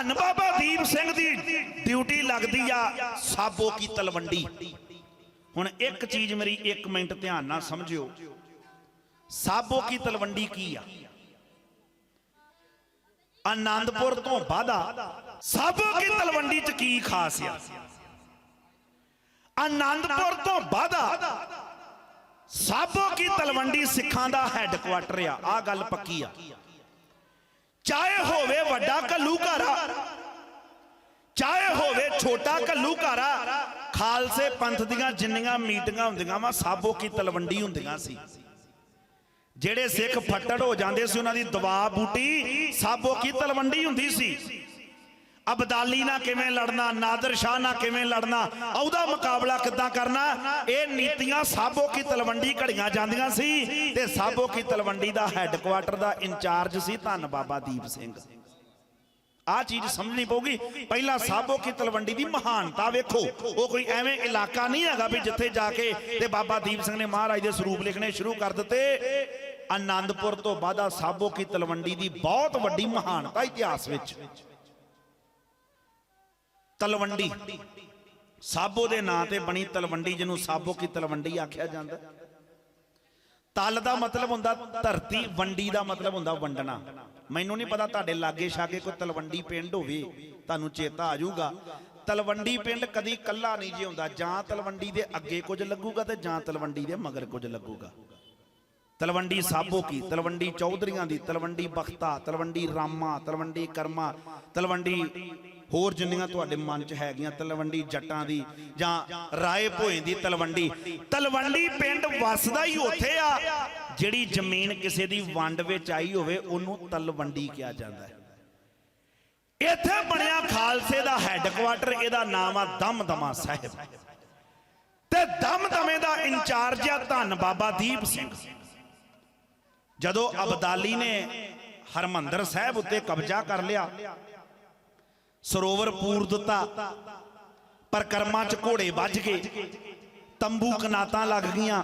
ਧੰਨ ਬਾਬਾ ਦੀਪ ਸਿੰਘ ਦੀ ਡਿਊਟੀ ਲੱਗਦੀ ਆ ਸਾਬੋ ਕੀ ਤਲਵੰਡੀ। ਹੁਣ ਇੱਕ ਚੀਜ਼ ਮੇਰੀ 1 ਮਿੰਟ ਧਿਆਨ ਨਾਲ ਸਮਝਿਓ। ਸਾਬੋ ਕੀ ਤਲਵੰਡੀ ਕੀ ਆ? ਆਨੰਦਪੁਰ ਤੋਂ ਬਾਦਾ ਸਾਬੋ ਕੀ ਤਲਵੰਡੀ ਚ ਕੀ ਖਾਸ ਆ? ਆਨੰਦਪੁਰ ਤੋਂ ਬਾਦਾ ਸਾਬੋ ਕੀ ਤਲਵੰਡੀ ਸਿੱਖਾਂ ਦਾ ਹੈੱਡਕੁਆਟਰ ਆ। ਆ ਗੱਲ ਪੱਕੀ ਆ। ਚਾਹੇ ਹੋਵੇ ਵੱਡਾ ਘੱਲੂਘਾਰਾ, ਚਾਹੇ ਹੋਵੇ ਛੋਟਾ ਘੱਲੂਘਾਰਾ, ਖਾਲਸੇ ਪੰਥ ਦੀਆਂ ਜਿੰਨੀਆਂ ਮੀਟਿੰਗਾਂ ਹੁੰਦੀਆਂ ਵਾ ਸਾਬੋ ਕੀ ਤਲਵੰਡੀ ਹੁੰਦੀਆਂ ਸੀ। ਜਿਹੜੇ ਸਿੱਖ ਫੱਟੜ ਹੋ ਜਾਂਦੇ ਸੀ, ਉਹਨਾਂ ਦੀ ਦਵਾ ਬੂਟੀ ਸਾਬੋ ਕੀ ਤਲਵੰਡੀ ਹੁੰਦੀ ਸੀ? ਅਬਦਾਲੀ ਨਾਲ ਕਿਵੇਂ ਲੜਨਾ, ਨਾਦਰ ਸ਼ਾਹ ਨਾਲ ਕਿਵੇਂ ਲੜਨਾ ਉਹਦਾ ਮੁਕਾਬਲਾ ਕਿੱਦਾਂ ਕਰਨਾ? ਇਹ ਨੀਤੀਆਂ ਸਾਬੋ ਕੀ ਤਲਵੰਡੀ ਘੜੀਆਂ ਜਾਂਦੀਆਂ ਸੀ ਤੇ ਸਾਬੋ ਕੀ ਤਲਵੰਡੀ ਦਾ ਹੈੱਡਕੁਆਟਰ ਦਾ ਇੰਚਾਰਜ ਸੀ ਧੰਨ ਬਾਬਾ ਦੀਪ ਸਿੰਘ। ਆ ਚੀਜ਼ ਸਮਝਣੀ ਪਊਗੀ। ਪਹਿਲਾਂ ਸਾਬੋ ਕੀ ਤਲਵੰਡੀ ਦੀ ਮਹਾਨਤਾ ਵੇਖੋ। ਉਹ ਕੋਈ ਐਵੇਂ ਇਲਾਕਾ ਨਹੀਂ ਹੈਗਾ ਵੀ ਜਿੱਥੇ ਜਾ ਕੇ ਤੇ ਬਾਬਾ ਦੀਪ ਸਿੰਘ ਨੇ ਮਹਾਰਾਜ ਦੇ ਸਰੂਪ ਲਿਖਣੇ ਸ਼ੁਰੂ ਕਰ ਦਿੱਤੇ। ਆਨੰਦਪੁਰ ਤੋਂ ਬਾਅਦ ਆ ਸਾਬੋ ਕੀ ਤਲਵੰਡੀ ਦੀ ਬਹੁਤ ਵੱਡੀ ਮਹਾਨਤਾ ਇਤਿਹਾਸ ਵਿੱਚ। ਤਲਵੰਡੀ। ਸਾਬੋ ਦੇ ਨਾਂ ਤੇ ਬਣੀ ਤਲਵੰਡੀ, ਜਿਹਨੂੰ ਸਾਬੋ ਕੀ ਤਲਵੰਡੀ ਆਖਿਆ ਜਾਂਦਾ। ਤਲ ਦਾ ਮਤਲਬ ਹੁੰਦਾ ਧਰਤੀ, ਵੰਡੀ ਦਾ ਮਤਲਬ ਹੁੰਦਾ ਵੰਡਣਾ। ਮੈਨੂੰ ਨਹੀਂ ਪਤਾ ਤੁਹਾਡੇ ਲਾਗੇ ਛਾਗੇ ਕੋਈ ਤਲਵੰਡੀ ਪਿੰਡ ਹੋਵੇ, ਤੁਹਾਨੂੰ ਚੇਤਾ ਆ ਜਾਊਗਾ। ਤਲਵੰਡੀ ਪਿੰਡ ਕਦੀ ਕੱਲਾ ਨਹੀਂ ਜੀ ਹੁੰਦਾ, ਜਾਂ ਤਲਵੰਡੀ ਦੇ ਅੱਗੇ ਕੁਝ ਲੱਗੂਗਾ ਤੇ ਜਾਂ ਤਲਵੰਡੀ ਦੇ ਮਗਰ ਕੁਝ ਲੱਗੂਗਾ। ਤਲਵੰਡੀ ਸਾਬੋ ਕੀ? ਤਲਵੰਡੀ ਚੌਧਰੀਆਂ ਦੀ, ਤਲਵੰਡੀ ਬਖਤਾ, ਤਲਵੰਡੀ ਰਾਮਾ, ਤਲਵੰਡੀ ਕਰਮਾ, ਤਲਵੰਡੀ ਹੋਰ ਜਿੰਨੀਆਂ ਤੁਹਾਡੇ ਮਨ 'ਚ ਹੈਗੀਆਂ ਤਲਵੰਡੀ ਜੱਟਾਂ ਦੀ ਜਾਂ ਰਾਏ ਭੋਏ ਦੀ ਤਲਵੰਡੀ ਤਲਵੰਡੀ ਪਿੰਡ ਵਸਦਾ ਹੀ ਉੱਥੇ ਆ। ਜਿਹੜੀ ਜ਼ਮੀਨ ਕਿਸੇ ਦੀ ਵੰਡ ਵਿੱਚ ਆਈ ਹੋਵੇ, ਉਹਨੂੰ ਤਲਵੰਡੀ ਕਿਹਾ ਜਾਂਦਾ ਹੈ। ਇੱਥੇ ਬਣਿਆ ਖਾਲਸੇ ਦਾ ਹੈੱਡਕੁਆਟਰ, ਇਹਦਾ ਨਾਮ ਆ ਦਮਦਮਾ ਸਾਹਿਬ। ਤੇ ਦਮਦਮੇ ਦਾ ਇੰਚਾਰਜ ਆ ਧੰਨ ਬਾਬਾ ਦੀਪ ਸਿੰਘ। ਜਦੋਂ ਅਬਦਾਲੀ ਨੇ ਹਰਮੰਦਰ ਸਾਹਿਬ ਉੱਤੇ ਕਬਜ਼ਾ ਕਰ ਲਿਆ ਸਰੋਵਰ ਪੂਰ ਦਿੱਤਾ। ਪਰਕਰਮਾਂ ਚ ਘੋੜੇ ਵੱਜ ਗਏ। ਤੰਬੂ ਕਨਾਤਾਂ ਲੱਗ ਗਈਆਂ।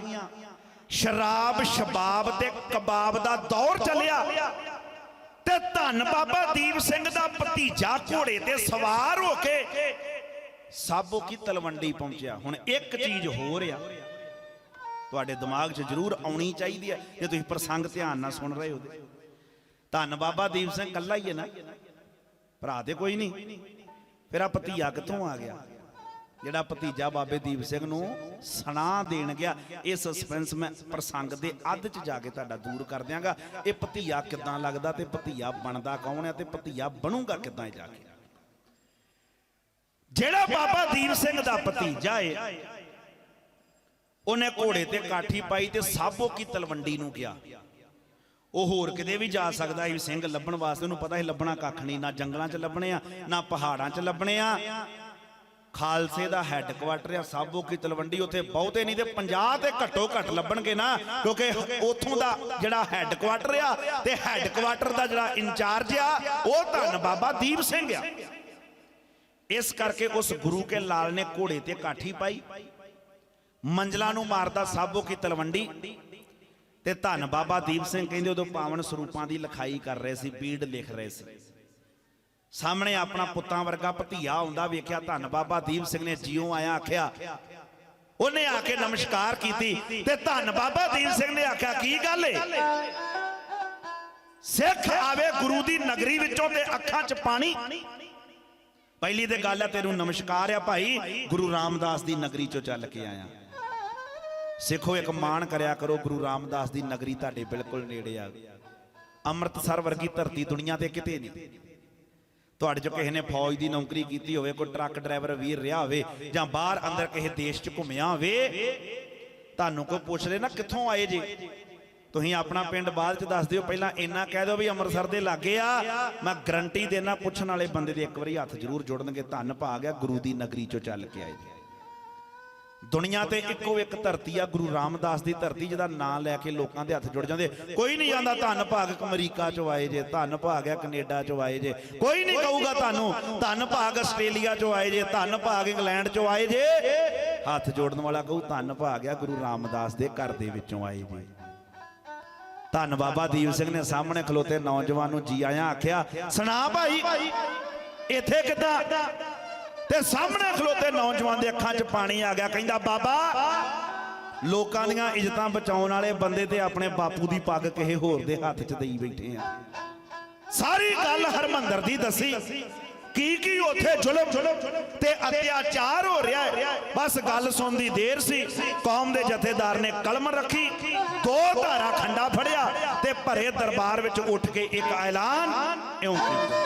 ਸ਼ਰਾਬ, ਸ਼ਬਾਬ ਤੇ ਕਬਾਬ ਦਾ ਦੌਰ ਚੱਲਿਆ। ਤੇ ਧੰਨ ਬਾਬਾ ਦੀਪ ਸਿੰਘ ਦਾ ਭਤੀਜਾ ਘੋੜੇ ਤੇ ਸਵਾਰ ਹੋ ਕੇ ਸਾਬੋ ਕੀ ਤਲਵੰਡੀ ਪਹੁੰਚਿਆ। ਹੁਣ ਇੱਕ ਚੀਜ਼ ਹੋਰ ਆ। ਤੁਹਾਡੇ ਦਿਮਾਗ 'ਚ ਜ਼ਰੂਰ ਆਉਣੀ ਚਾਹੀਦੀ ਹੈ ਜੇ ਤੁਸੀਂ ਪ੍ਰਸੰਗ ਧਿਆਨ ਨਾਲ ਸੁਣ ਰਹੇ ਹੋ ਧੰਨ ਬਾਬਾ ਦੀਪ ਸਿੰਘ ਕੱਲਾ ਹੀ ਹੈ ਨਾ। ਭਰਾ ਤੇ ਕੋਈ ਨਹੀਂ। ਫਿਰ ਆ ਭਤੀਆ ਕਿੱਥੋਂ ਆ ਗਿਆ? ਜਿਹੜਾ ਭਤੀਜਾ ਬਾਬੇ ਦੀਪ ਸਿੰਘ ਨੂੰ ਸੁਣਾ ਦੇਣ ਗਿਆ, ਇਹ ਸਸਪੈਂਸ ਮੈਂ ਪ੍ਰਸੰਗ ਦੇ ਅੱਧ 'ਚ ਜਾ ਕੇ ਤੁਹਾਡਾ ਦੂਰ ਕਰ ਦਿਆਂਗਾ। ਇਹ ਭਤੀਆ ਕਿੱਦਾਂ ਲੱਗਦਾ ਤੇ ਭਤੀਆ ਬਣਦਾ ਕੌਣ ਹੈ ਤੇ ਭਤੀਆ ਬਣੂਗਾ ਕਿੱਦਾਂ ਜਾ ਕੇ? ਜਿਹੜਾ ਬਾਬਾ ਦੀਪ ਸਿੰਘ ਦਾ ਭਤੀਜਾ ਏ, ਉਹਨੇ ਘੋੜੇ ਤੇ ਕਾਠੀ ਪਾਈ ਤੇ ਸਾਬੋ ਕੀ ਤਲਵੰਡੀ ਨੂੰ ਗਿਆ। ਉਹ ਹੋਰ ਕਿਤੇ ਵੀ ਜਾ ਸਕਦਾ ਸੀ, ਸਿੰਘ ਲੱਭਣ ਵਾਸਤੇ। ਉਹਨੂੰ ਪਤਾ ਸੀ ਲੱਭਣਾ ਕੱਖ ਨਹੀਂ, ਨਾ ਜੰਗਲਾਂ 'ਚ ਲੱਭਣੇ ਆ, ਨਾ ਪਹਾੜਾਂ 'ਚ ਲੱਭਣੇ ਆ। ਖਾਲਸੇ ਦਾ ਹੈੱਡਕੁਆਟਰ ਆ ਸਾਬੋ ਕੀ ਤਲਵੰਡੀ ਉੱਥੇ ਬਹੁਤੇ ਨਹੀਂ ਤੇ 50 ਤੇ ਘੱਟੋ ਘੱਟ ਲੱਭਣਗੇ ਨਾ, ਕਿਉਂਕਿ ਉੱਥੋਂ ਦਾ ਜਿਹੜਾ ਹੈੱਡਕੁਆਟਰ ਆ ਤੇ ਹੈੱਡਕੁਆਟਰ ਦਾ ਜਿਹੜਾ ਇੰਚਾਰਜ ਆ, ਉਹ ਧੰਨ ਬਾਬਾ ਦੀਪ ਸਿੰਘ ਆ। ਇਸ ਕਰਕੇ ਉਸ ਗੁਰੂ ਕੇ ਲਾਲ ਨੇ ਘੋੜੇ ਤੇ ਕਾਠੀ ਪਾਈ। ਮੰਜਲਾ ਨੂੰ ਮਾਰਦਾ ਸਾਬੋ ਕੀ ਤਲਵੰਡੀ। ਤੇ ਧੰਨ ਬਾਬਾ ਦੀਪ ਸਿੰਘ ਕਹਿੰਦੇ ਉਦੋਂ ਪਾਵਨ ਸਰੂਪਾਂ ਦੀ ਲਿਖਾਈ ਕਰ ਰਹੇ ਸੀ, ਬੀੜ ਲਿਖ ਰਹੇ ਸੀ। ਸਾਹਮਣੇ ਆਪਣਾ ਪੁੱਤਾਂ ਵਰਗਾ ਭਤੀਆ ਆਉਂਦਾ ਵੇਖਿਆ, ਧੰਨ ਬਾਬਾ ਦੀਪ ਸਿੰਘ ਨੇ ਜਿਉਂ ਆਇਆ ਆਖਿਆ, ਉਹਨੇ ਆ ਕੇ ਨਮਸਕਾਰ ਕੀਤੀ ਤੇ ਧੰਨ ਬਾਬਾ ਦੀਪ ਸਿੰਘ ਨੇ ਆਖਿਆ, ਕੀ ਗੱਲ ਏ? ਸਿੱਖ ਆਵੇ ਗੁਰੂ ਦੀ ਨਗਰੀ ਵਿੱਚੋਂ ਤੇ ਅੱਖਾਂ 'ਚ ਪਾਣੀ। ਪਹਿਲੀ ਤੇ ਗੱਲ ਹੈ ਤੈਨੂੰ ਨਮਸਕਾਰ ਆ ਭਾਈ, ਗੁਰੂ ਰਾਮਦਾਸ ਦੀ ਨਗਰੀ 'ਚੋਂ ਚੱਲ ਕੇ ਆਇਆ। ਸਿੱਖੋ ਇੱਕ ਮਾਣ ਕਰਿਆ ਕਰੋ, ਗੁਰੂ ਰਾਮਦਾਸ ਦੀ ਨਗਰੀ ਤੁਹਾਡੇ ਬਿਲਕੁਲ ਨੇੜੇ ਆ। ਅੰਮ੍ਰਿਤਸਰ ਵਰਗੀ ਧਰਤੀ ਦੁਨੀਆ ਤੇ ਕਿਤੇ ਨਹੀਂ। ਤੁਹਾਡੇ ਚੋਂ ਕਿਸੇ ਨੇ ਫੌਜ ਦੀ ਨੌਕਰੀ ਕੀਤੀ ਹੋਵੇ, ਕੋਈ ਟਰੱਕ ਡਰਾਈਵਰ ਵੀਰ ਰਿਹਾ ਹੋਵੇ, ਜਾਂ ਬਾਹਰ ਅੰਦਰ ਕਿਸੇ ਦੇਸ਼ 'ਚ ਘੁੰਮਿਆ ਹੋਵੇ, ਤੁਹਾਨੂੰ ਕੋਈ ਪੁੱਛ ਲੈ ਨਾ ਕਿੱਥੋਂ ਆਏ ਜੇ। ਤੁਸੀਂ ਆਪਣਾ ਪਿੰਡ ਬਾਅਦ 'ਚ ਦੱਸ ਦਿਓ, ਪਹਿਲਾਂ ਇੰਨਾ ਕਹਿ ਦਿਓ ਵੀ ਅੰਮ੍ਰਿਤਸਰ ਦੇ ਲਾਗੇ ਆ। ਮੈਂ ਗਰੰਟੀ ਦੇਣਾ ਪੁੱਛਣ ਵਾਲੇ ਬੰਦੇ ਦੇ ਇੱਕ ਵਾਰੀ ਹੱਥ ਜ਼ਰੂਰ ਜੋੜਨਗੇ, ਧੰਨ ਭਾਗ ਆ ਗੁਰੂ ਦੀ ਨਗਰੀ 'ਚੋਂ ਚੱਲ ਕੇ ਆਏ ਜੀ। ਦੁਨੀਆ ਤੇ ਇੱਕੋ ਇੱਕ ਧਰਤੀ ਆ, ਗੁਰੂ ਰਾਮਦਾਸ ਦੀ ਧਰਤੀ ਜਿਹਦਾ ਨਾਂ ਲੈ ਕੇ ਲੋਕਾਂ ਦੇ ਹੱਥ ਜੁੜ ਜਾਂਦੇ। ਕੋਈ ਨਹੀਂ ਜਾਂਦਾ ਧੰਨ ਭਾਗ ਅਮਰੀਕਾ ਚੋਂ ਆਏ ਜੇ, ਧੰਨ ਭਾਗ ਆ ਕੈਨੇਡਾ ਚੋਂ ਆਏ ਜੇ। ਕੋਈ ਨਹੀਂ ਕਹੂਗਾ ਤੁਹਾਨੂੰ, ਧੰਨ ਭਾਗ ਆਸਟ੍ਰੇਲੀਆ ਚੋਂ ਆਏ ਜੇ, ਧੰਨ ਭਾਗ ਇੰਗਲੈਂਡ ਚੋਂ ਆਏ ਜੇ। ਹੱਥ ਜੋੜਨ ਵਾਲਾ ਕਹੂ, ਧੰਨ ਭਾਗ ਆ ਗੁਰੂ ਰਾਮਦਾਸ ਦੇ ਘਰ ਦੇ ਵਿੱਚੋਂ ਆਏ ਜੇ। ਧੰਨ ਬਾਬਾ ਦੀਪ ਸਿੰਘ ਨੇ ਸਾਹਮਣੇ ਖਲੋਤੇ ਨੌਜਵਾਨ ਨੂੰ ਜੀ ਆਇਆਂ ਆਖਿਆ, ਸੁਣਾ ਭਾਈ, ਇੱਥੇ ਕਿਦਾਂ? ਤੇ ਸਾਹਮਣੇ ਖਲੋਤੇ ਨੌਜਵਾਨ ਦੇ ਅੱਖਾਂ 'ਚ ਪਾਣੀ ਆ ਗਿਆ। ਕਹਿੰਦਾ, ਬਾਬਾ, ਲੋਕਾਂ ਦੀਆਂ ਇੱਜ਼ਤਾਂ ਬਚਾਉਣ ਵਾਲੇ ਬੰਦੇ ਤੇ ਆਪਣੇ ਬਾਪੂ ਦੀ ਪੱਗ ਕਿਸੇ ਹੋਰ ਦੇ ਹੱਥ 'ਚ ਦੇਈ ਬੈਠੇ ਆ। ਸਾਰੀ ਗੱਲ ਹਰਮੰਦਰ ਦੀ ਦੱਸੀ। ਕੀ ਕੀ ਉਥੇ ਜ਼ੁਲਮ ਤੇ ਅਤਿਆਚਾਰ ਹੋ ਰਿਹਾ ਹੈ? ਬਸ ਗੱਲ ਸੁਣ ਦੀ ਦੇਰ ਸੀ। ਕੌਮ ਦੇ ਜਥੇਦਾਰ ਨੇ ਕਲਮ ਰੱਖੀ, ਦੋ ਧਾਰਾ ਖੰਡਾ ਫੜਿਆ ਤੇ ਭਰੇ ਦਰਬਾਰ ਵਿੱਚ ਉੱਠ ਕੇ ਇੱਕ ਐਲਾਨ ਇਉਂ ਕੀਤਾ।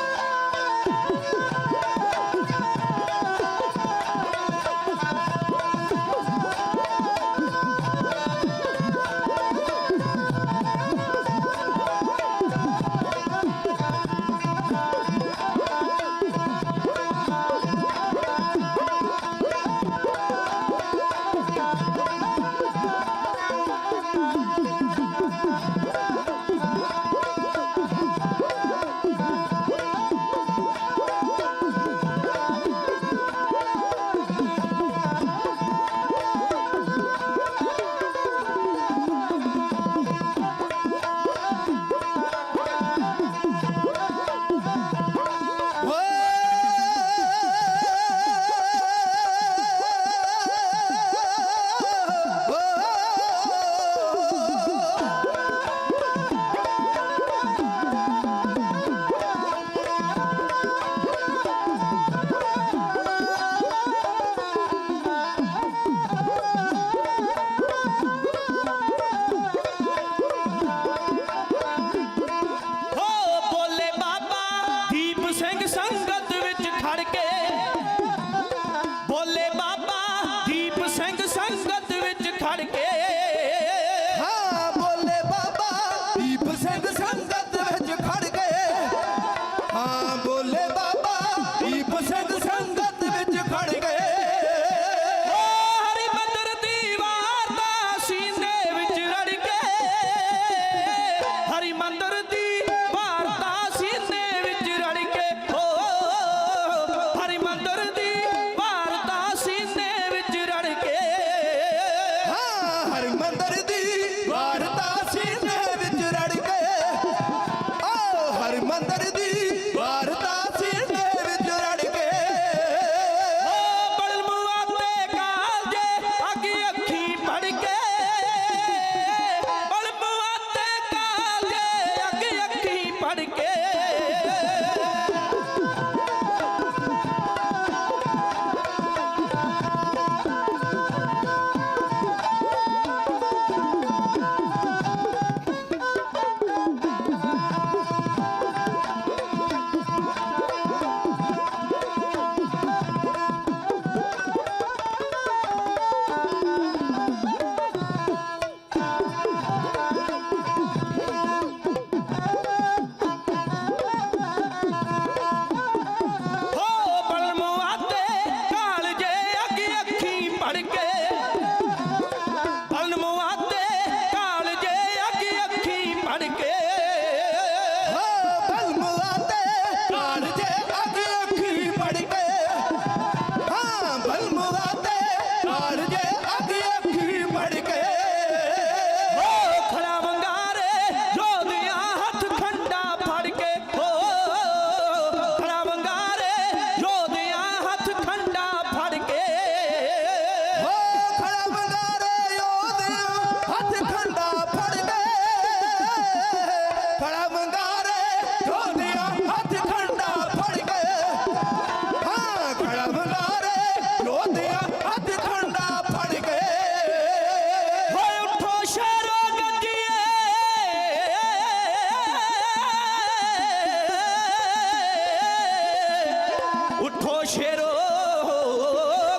ਸ਼ੇਰੋ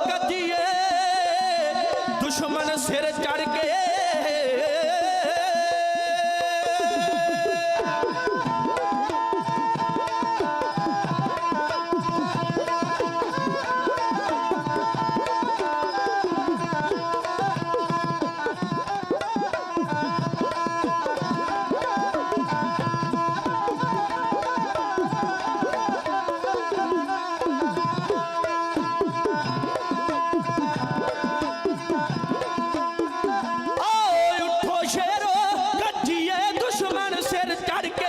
ਗੱਜੀਏ ਦੁਸ਼ਮਣ ਸਿਰ Head is got it.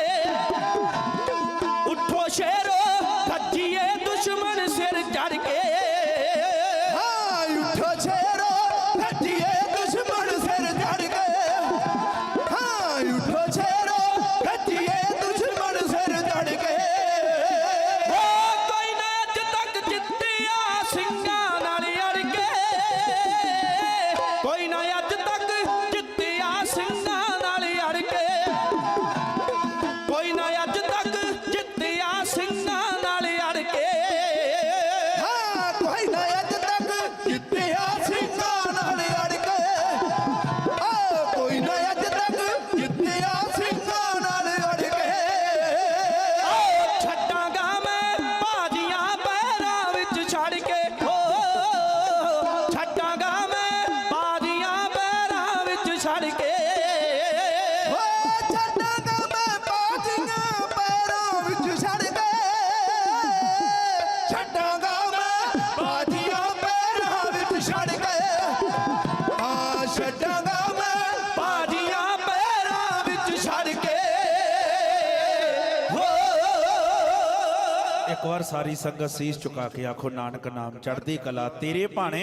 ਵਾਰ ਸਾਰੀ ਸੰਗਤ ਸੀਸ ਝੁਕਾ ਕੇ ਆਖੋ ਨਾਨਕ ਨਾਮ ਚੜ੍ਹਦੀ ਕਲਾ ਤੇਰੇ ਭਾਣੇ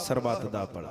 ਸਰਬੱਤ ਦਾ ਭਲਾ।